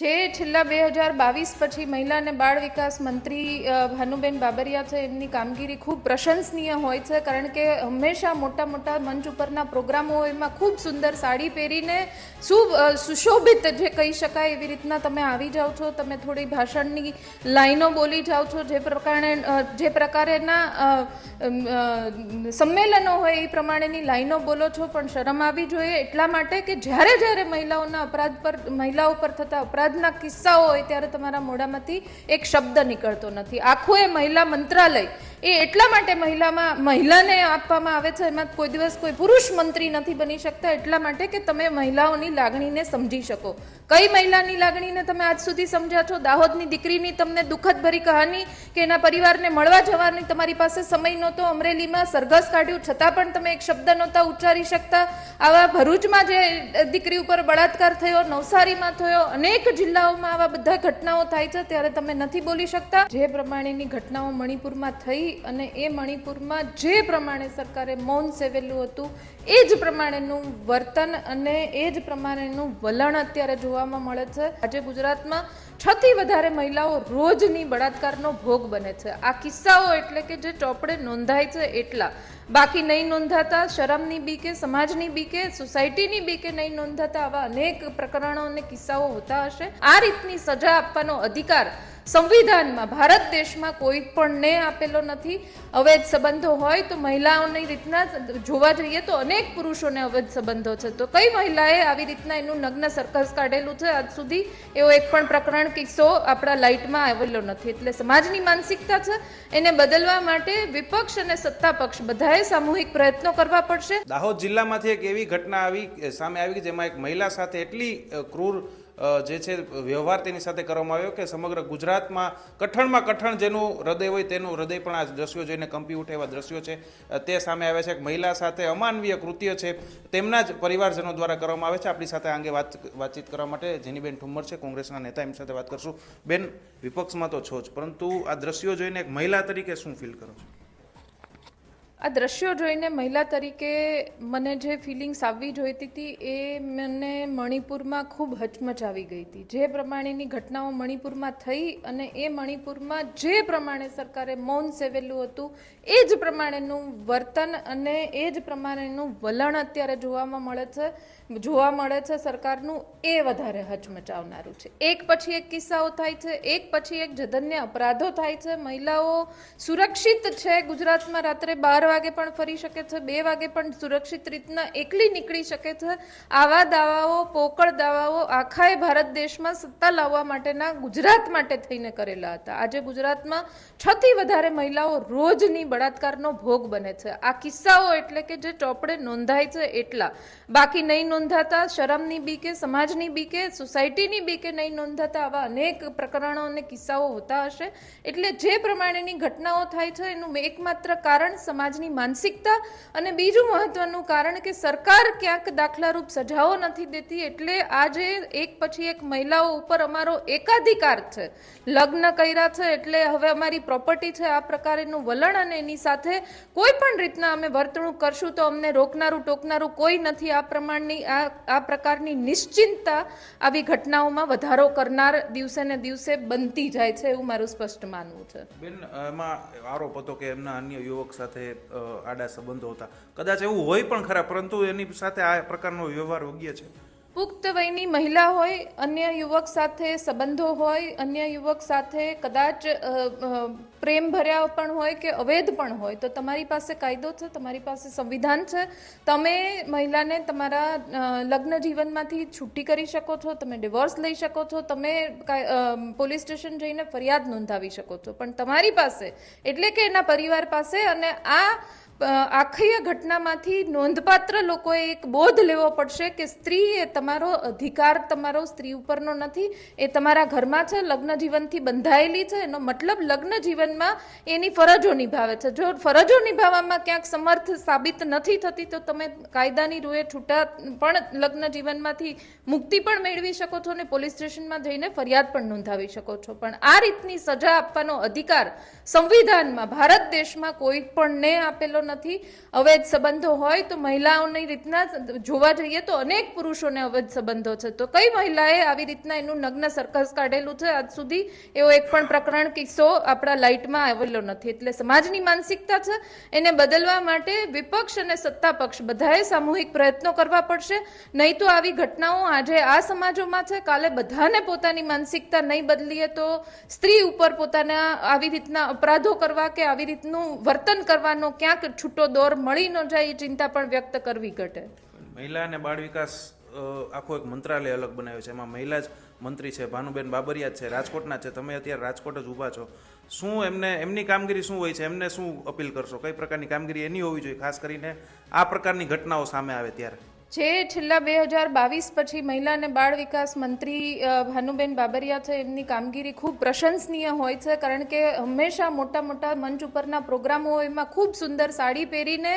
જે છેલ્લા બે હજાર બાવીસ પછી મહિલા અને બાળ વિકાસ મંત્રી ભાનુબેન બાબરિયા છે, એમની કામગીરી ખૂબ પ્રશંસનીય હોય છે, કારણ કે હંમેશા મોટા મોટા મંચ ઉપરના પ્રોગ્રામો એમાં ખૂબ સુંદર સાડી પહેરીને શુભ સુશોભિત જે કહી શકાય એવી રીતના તમે આવી જાઓ છો, તમે થોડી ભાષણની લાઈનો બોલી જાઓ છો, જે પ્રકારે જે પ્રકારેના સંમેલનો હોય એ પ્રમાણેની લાઈનો બોલો છો, પણ શરમ આવી જોઈએ એટલા માટે કે જ્યારે જ્યારે મહિલાઓના અપરાધ પર, મહિલાઓ પર થતા અપરાધના કિસ્સાઓ હોય ત્યારે તમારા મોઢામાંથી એક શબ્દ નીકળતો નથી. આખું એ મહિલા મંત્રાલય એ એટલા માટે મહિલામાં મહિલાને આપવામાં આવે છે? એમાં કોઈ દિવસ કોઈ પુરુષ મંત્રી નથી બની શકતા એટલા માટે કે તમે મહિલાઓની લાગણીને સમજી શકો. કઈ મહિલાની લાગણીને તમે આજ સુધી સમજ્યા છો? દાહોદની દીકરીની તમને દુઃખદ ભરી કહાની કે એના પરિવારને મળવા જવાની તમારી પાસે સમય નહોતો? અમરેલીમાં સરઘસ કાઢ્યું છતાં પણ તમે એક શબ્દ નહોતા ઉચ્ચારી શકતા? આવા ભરૂચમાં જે દીકરી ઉપર બળાત્કાર થયો, નવસારીમાં થયો, અનેક જિલ્લાઓમાં આવા બધા ઘટનાઓ થાય છે, ત્યારે તમે નથી બોલી શકતા? જે પ્રમાણેની ઘટનાઓ મણિપુરમાં થઈ અને એ મણિપુરમાં જે પ્રમાણે સરકારે મૌન સેવેલું હતું, એ જ પ્રમાણેનું વર્તન અને એ જ પ્રમાણેનું વલણ અત્યારે જોવામાં મળે છે. આજે ગુજરાતમાં છથી વધારે મહિલાઓ રોજની બળાત્કારનો ભોગ બને છે. આ કિસ્સાઓ એટલે કે જે ચોપડે નોંધાય છે એટલા. બાકી નહીં નોંધાતા, શરમની બી કે સમાજની બી કે સોસાયટીની બી કે નહીં નોંધાતા આવા અનેક પ્રકરણો અને કિસ્સાઓ હોતા હશે. આ રીતની સજા આપવાનો અધિકાર સંવિધાનમાં ભારત દેશમાં કોઈ પણને આપેલો નથી. અવૈધ સંબંધો હોય તો મહિલાઓની રીતના જોવા જઈએ તો અનેક પુરુષોને અવૈધ સંબંધો છે. તો કઈ મહિલાએ આવી રીતના એનું નગ્ન સર્કસ કાઢેલું છે આજ સુધી? એવો એક પણ પ્રકરણ કિસ્સો આપણા લાઇટમાં આવેલો નથી. એટલે સમાજની માનસિકતા છે. એને બદલવા માટે વિપક્ષ અને સત્તા પક્ષ બધાએ સામૂહિક પ્રયત્નો કરવા પડશે. દાહોદ જિલ્લામાંથી એક એવી ઘટના આવી, સામે આવી જેમાં એક મહિલા સાથે એટલી ક્રૂર જે છે, વ્યવહાર તેની સાથે કરવામાં આવ્યો કે સમગ્ર ગુજરાતમાં કઠણમાં કઠણ જેનું હૃદય હોય તેનું હૃદય પણ આ દ્રશ્યો જોઈને કંપી ઉઠે એવા દ્રશ્યો છે. તે સામે આવે છે એક મહિલા સાથે અમાનવીય કૃત્ય છે. તેમના જ પરિવારજનો દ્વારા કરવામાં આવે છે. આપણી સાથે આ અંગે વાત, વાતચીત કરવા માટે જેનીબેન ઠુમ્મર છે, કોંગ્રેસના નેતા, એમની સાથે વાત કરશું. બેન, વિપક્ષમાં તો છો જ, પરંતુ આ દ્રશ્યો જોઈને એક મહિલા તરીકે શું ફીલ કરો છો? આ દ્રશ્યો જોઈને મહિલા તરીકે મને જે ફિલિંગ્સ આવવી જોઈતી હતી એ મને મણિપુરમાં ખૂબ હચમચાવી ગઈ હતી. જે પ્રમાણેની ઘટનાઓ મણિપુરમાં થઈ અને એ મણિપુરમાં જે પ્રમાણે સરકારે મૌન સેવેલું હતું, એ જ પ્રમાણેનું વર્તન અને એ જ પ્રમાણેનું વલણ અત્યારે જોવામાં મળે છે, જોવા મળે છે સરકારનું, એ વધારે હચમચાવનારું છે. એક પછી એક કિસ્સાઓ થાય છે, એક પછી એક જધન્ય અપરાધો થાય છે. મહિલાઓ સુરક્ષિત છે ગુજરાતમાં રાત્રે બાર વાગે પણ ફરી શકે છે, બે વાગે પણ સુરક્ષિત રીતના એકલી નીકળી શકે છે. આવા દાવાઓ, પોકળ દાવાઓ આખાય ભારત દેશમાં સત્તા લાવવા માટેના ગુજરાત માટે થઈને કરેલા હતા. આજે ગુજરાતમાં છ થી વધારે મહિલાઓ રોજની બળાત્કારનો ભોગ બને છે. આ કિસ્સાઓ એટલે કે જે ચોપડે નોંધાય છે એટલા. બાકી નહીં નોંધાતા, શરમની બી કે સમાજની બી કે સોસાયટીની બી કે નહીં નોંધાતા આવા અનેક પ્રકરણો અને કિસ્સાઓ હોતા હશે. એટલે જે પ્રમાણેની ઘટનાઓ થાય છે, એનું એકમાત્ર કારણ સમાજની માનસિકતા અને બીજું મહત્વનું કારણ કે સરકાર ક્યાંક દાખલારૂપ સજાઓ નથી દેતી એટલે આજે એક પછી એક મહિલાઓ ઉપર અમારો એકાધિકાર છે. લગ્ન કર્યા છે એટલે હવે અમારી પ્રોપર્ટી છે, આ પ્રકારેનું વલણ અને એની સાથે કોઈ પણ રીતના અમે વર્તણૂક કરશું તો અમને રોકનારું ટોકનારું કોઈ નથી. આ પ્રમાણની, આ આ પ્રકારની નિશ્ચિંતતા આવી ઘટનાઓમાં વધારો કરનાર દિવસે ને દિવસે બનતી જાય છે એવું મારું સ્પષ્ટ માનવું છે. બેન, એમાં આરોપ હતો કે એમના અન્ય યુવક સાથે આડા સંબંધો હતા. કદાચ એવું હોય પણ ખરા, પરંતુ એની સાથે આ પ્રકારનો વ્યવહાર યોગ્ય છે. પુખ્ત વયની મહિલા હોય, અન્ય યુવક સાથે સંબંધો હોય, અન્ય યુવક સાથે કદાચ પ્રેમ ભર્યા પણ હોય કે અવૈધ પણ હોય, તો તમારી પાસે કાયદો છે? તમારી પાસે સંવિધાન છે? તમે મહિલાને તમારા લગ્ન જીવનમાંથી છૂટી કરી શકો છો, તમે ડિવોર્સ લઈ શકો છો, તમે પોલીસ સ્ટેશન જઈને ફરિયાદ નોંધાવી શકો છો. પણ તમારી પાસે, એટલે કે એના પરિવાર પાસે અને આ આખી ઘટનામાંથી નોંધપાત્ર લોકોએ એક બોધ લેવો પડશે કે સ્ત્રી એ તમારો અધિકાર તમારો સ્ત્રી ઉપરનો નથી, એ તમારા ઘરમાં છે, લગ્ન જીવનથી બંધાયેલી છે, એનો મતલબ લગ્ન જીવનમાં એની ફરજો નિભાવે છે. જો ફરજો નિભાવવામાં ક્યાંક સમર્થ સાબિત નથી થતી, તો તમે કાયદાની રૂએ છૂટા પણ લગ્ન જીવનમાંથી મુક્તિ પણ મેળવી શકો છો અને પોલીસ સ્ટેશનમાં જઈને ફરિયાદ પણ નોંધાવી શકો છો. પણ આ રીતની સજા આપવાનો અધિકાર સંવિધાનમાં, ભારત દેશમાં કોઈ પણને આપેલો નથી. અવૈધ સંબંધો હોય તો મહિલાઓની રીતના જોવા જઈએ તો અનેક પુરુષોને અવૈધ સંબંધો છે. તો કઈ મહિલાએ આવી રીતના એનું નગ્ન સર્કસ કાઢેલું છે? આજ સુધી એવો એક પણ પ્રકરણ કિસ્સો આપણા લાઇટમાં આવેલો નથી. એટલે સમાજની માનસિકતા છે. એને બદલવા માટે વિપક્ષ અને સત્તા પક્ષ બધાએ સામૂહિક પ્રયત્નો કરવા પડશે. નહીં તો આવી ઘટનાઓ આજે આ સમાજોમાં છે. કાલે બધાને પોતાની માનસિકતા નહીં બદલીએ તો સ્ત્રી ઉપર પોતાના આવી રીતના અપરાધો કરવા કે આવી રીતનું વર્તન કરવાનો ક્યાંક છૂટો દોર મળી ન જાય એ ચિંતા પણ વ્યક્ત કરવી ઘટે. મહિલા અને બાળ વિકાસ આખો એક મંત્રાલય અલગ બનાવ્યો છે. એમાં મહિલા જ મંત્રી છે, ભાનુબેન બાબરિયા છે, રાજકોટના છે. તમે અત્યારે રાજકોટ જ ઊભા છો. શું એમને, એમની કામગીરી શું હોય છે? એમને શું અપીલ કરશો? કઈ પ્રકારની કામગીરી એની હોવી જોઈએ, ખાસ કરીને આ પ્રકારની ઘટનાઓ સામે આવે ત્યારે? જે છેલ્લા બે હજાર બાવીસ પછી મહિલા અને બાળ વિકાસ મંત્રી ભાનુબેન બાબરિયા છે, એમની કામગીરી ખૂબ પ્રશંસનીય હોય છે, કારણ કે હંમેશા મોટા મોટા મંચ ઉપરના પ્રોગ્રામો એમાં ખૂબ સુંદર સાડી પહેરીને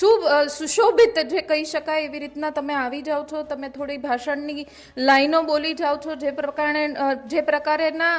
શું સુશોભિત જે કહી શકાય એવી રીતના તમે આવી જાઓ છો, તમે થોડી ભાષણની લાઈનો બોલી જાઓ છો, જે પ્રકારે જે પ્રકારેના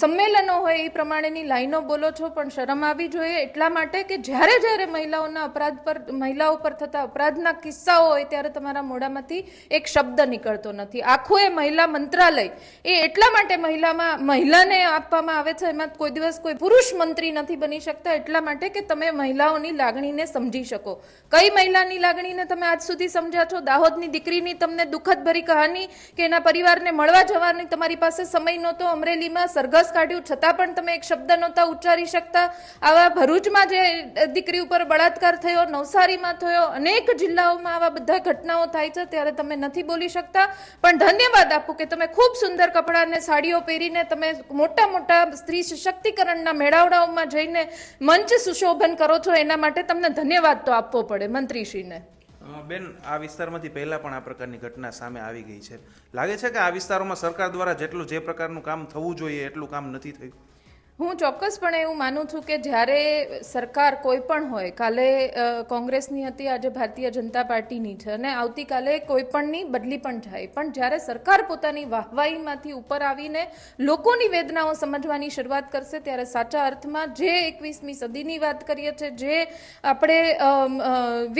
સંમેલનો હોય એ પ્રમાણેની લાઈનો બોલો છો, પણ શરમ આવી જોઈએ એટલા માટે કે જ્યારે જ્યારે મહિલાઓના અપરાધ પર, મહિલાઓ પર થતા અપરાધના કિસ્સાઓ હોય ત્યારે તમારા મોઢામાંથી એક શબ્દ નીકળતો નથી. આખું એ મહિલા મંત્રાલય એ એટલા માટે મહિલામાં મહિલાને આપવામાં આવે છે, એમાં કોઈ દિવસ કોઈ પુરુષ મંત્રી નથી બની શકતા, એટલા માટે કે તમે મહિલાઓની લાગણીને સમજી શકો. કઈ મહિલાની લાગણીને તમે આજ સુધી સમજ્યા છો? દાહોદની દીકરીની તમને દુઃખદ ભરી કહાની કે એના પરિવારને મળવા જવાની તમારી પાસે સમય નહોતો? અમરેલીમાં સરઘસ કાઢ્યું, છતાં પણ તમે એક શબ્દ નહોતા ઉચ્ચારી શકતા? આવા ભરૂચમાં જે દીકરી ઉપર બળાત્કાર થયો, નવસારીમાં થયો, અનેક જિલ્લાઓમાં આવા બધા ઘટનાઓ થાય છે, ત્યારે તમે નથી બોલી શકતા. પણ ધન્યવાદ આપું કે તમે ખૂબ સુંદર કપડાં અને સાડીઓ પહેરીને તમે મોટા મોટા સ્ત્રી સશક્તિકરણના મેળાવડાઓમાં જઈને મંચ સુશોભન કરો છો, એના માટે તમને ધન્યવાદ તો આપવો પડે મંત્રીશ્રીને. બેન, આ વિસ્તારમાંથી પહેલા પણ આ પ્રકારની ઘટના સામે આવી ગઈ છે. લાગે છે કે આ વિસ્તારોમાં સરકાર દ્વારા જેટલું જે પ્રકારનું કામ થવું જોઈએ, એટલું કામ નથી થયું? હું ચોક્કસપણે એવું માનું છું કે જ્યારે સરકાર કોઈ પણ હોય, કાલે કોંગ્રેસની હતી, આજે ભારતીય જનતા પાર્ટીની છે અને આવતીકાલે કોઈ પણની બદલી પણ થાય. પણ જ્યારે સરકાર પોતાની વાહવાહીમાંથી ઉપર આવીને લોકોની વેદનાઓ સમજવાની શરૂઆત કરશે, ત્યારે સાચા અર્થમાં જે એકવીસમી સદીની વાત કરીએ છીએ જે આપણે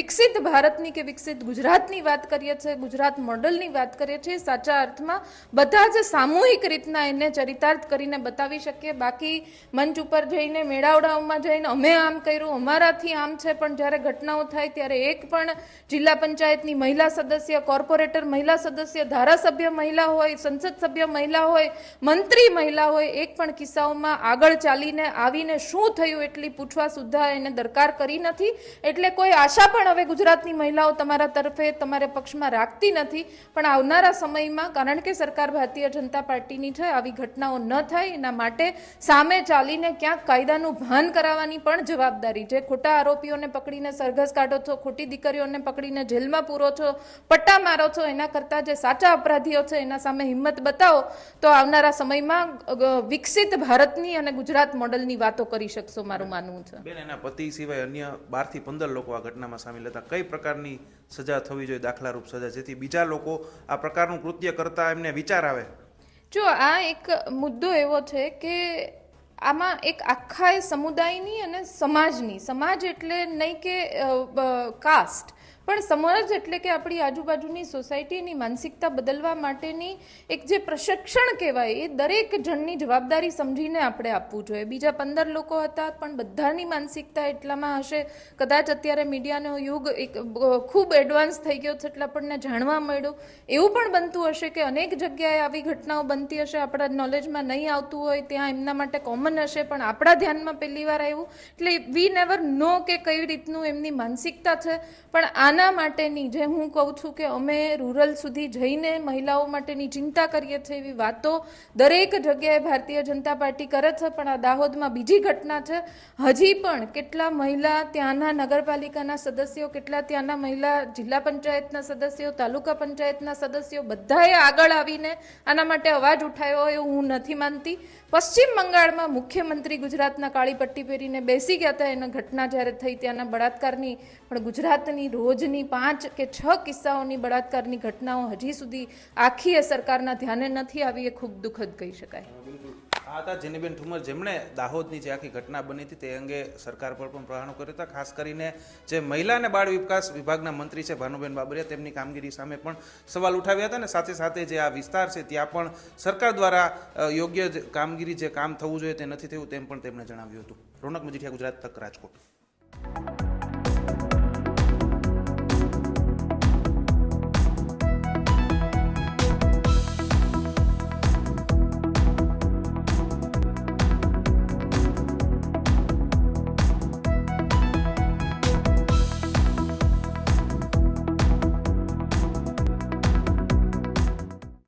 વિકસિત ભારતની કે વિકસિત ગુજરાતની વાત કરીએ છીએ ગુજરાત મોડલની વાત કરીએ છીએ, સાચા અર્થમાં બધા જ સામૂહિક રીતના એને ચરિતાર્થ કરીને બતાવી શકીએ. બાકી મંચ ઉપર જઈને, મેળાવડાઓમાં જઈને અમે આમ કર્યું, અમારાથી આમ છે, પણ જ્યારે ઘટનાઓ થાય ત્યારે એક પણ જિલ્લા પંચાયતની મહિલા સદસ્ય, કોર્પોરેટર મહિલા સદસ્ય, ધારાસભ્ય મહિલા હોય, સંસદ સભ્ય મહિલા હોય, મંત્રી મહિલા હોય, એક પણ કિસ્સાઓમાં આગળ ચાલીને, આવીને શું થયું એટલી પૂછવા સુદ્ધા એને દરકાર કરી નથી. એટલે કોઈ આશા પણ હવે ગુજરાતની મહિલાઓ તમારા તરફે, તમારે પક્ષમાં રાખતી નથી. પણ આવનારા સમયમાં, કારણ કે સરકાર ભારતીય જનતા પાર્ટીની છે, આવી ઘટનાઓ ન થાય, એના માટે સામે ચાલીને ક્યાંક કાયદાનું ભાન કરાવવાની પણ જવાબદારી જે ખોટા આરોપીઓને પકડીને સરઘસ કાઢો છો ખોટી દીકરીઓને પકડીને જેલમાં પૂરો છો પટ્ટા મારો છો એના કરતાં જે સાચા અપરાધીઓ છે એના સામે હિંમત બતાવો તો આવનારા સમયમાં વિકસિત ભારતની અને ગુજરાત મોડલની વાતો કરી શકશો મારું માનવું છે. બેન એના પતિ સિવાય અન્ય બારથી પંદર લોકો આ ઘટનામાં સામેલ હતા. કઈ પ્રકારની સજા થવી જોઈએ? દાખલારૂપ સજા જેથી બીજા લોકો આ પ્રકારનું કૃત્ય કરતા એમને વિચાર આવે? જો આ એક મુદ્દો એવો છે કે આમાં એક આખા સમુદાયની અને સમાજની. સમાજ એટલે નહીં કે કાસ્ટ. પણ સમાજ એટલે કે આપણી આજુબાજુની સોસાયટીની માનસિકતા બદલવા માટેની એક જે પ્રશિક્ષણ કહેવાય, એ દરેક જણની જવાબદારી સમજીને આપણે આપવું જોઈએ. બીજા પંદર લોકો હતા, પણ બધાની માનસિકતા એટલામાં હશે. કદાચ અત્યારે મીડિયાનો યુગ એક ખૂબ એડવાન્સ થઈ ગયો છે એટલે આપણને જાણવા મળ્યું. એવું પણ બનતું હશે કે અનેક જગ્યાએ આવી ઘટનાઓ બનતી હશે, આપણા નોલેજમાં નહીં આવતું હોય, ત્યાં એમના માટે કોમન હશે, પણ આપણા ધ્યાનમાં પહેલી વાર આવ્યું. એટલે વી નેવર નો કે કઈ રીતનું એમની માનસિકતા છે. પણ આના માટેની જે હું કહું છું કે અમે રૂરલ સુધી જઈને મહિલાઓ માટેની ચિંતા કરીએ છીએ એવી વાતો દરેક જગ્યાએ ભારતીય જનતા પાર્ટી કરે છે, પણ આ દાહોદમાં બીજી ઘટના છે. હજી પણ કેટલા મહિલા ત્યાંના નગરપાલિકાના સદસ્યો, કેટલા ત્યાંના મહિલા જિલ્લા પંચાયતના સદસ્યો, તાલુકા પંચાયતના સદસ્યો બધાએ આગળ આવીને આના માટે અવાજ ઉઠાવ્યો એવું હું નથી માનતી. પશ્ચિમ બંગાળમાં મુખ્યમંત્રી ગુજરાતના કાળી પટ્ટી પહેરીને બેસી ગયા હતા. એના ઘટના જ્યારે થઈ ત્યાંના બળાત્કારની, પણ ગુજરાતની રોજની પાંચ કે છ કિસ્સાઓની બળાત્કારની ઘટનાઓ હજી સુધી આખી એ સરકારના ધ્યાને નથી આવી એ ખૂબ દુઃખદ કહી શકાય. આ હતા જેનીબેન ઠુમર. જેમણે દાહોદની જે આખી ઘટના બની હતી તે અંગે સરકાર પર પણ પ્રહારો કર્યા હતા. ખાસ કરીને જે મહિલા અને બાળ વિકાસ વિભાગના મંત્રી છે ભાનુબેન બાબરિયા, તેમની કામગીરી સામે પણ સવાલ ઉઠાવ્યા હતા અને સાથે સાથે જે આ વિસ્તાર છે ત્યાં પણ સરકાર દ્વારા યોગ્ય કામગીરી, જે કામ થવું જોઈએ તે નથી થયું તેમ પણ તેમણે જણાવ્યું હતું. રોનક મજીઠિયા, ગુજરાત તક રાજકોટ.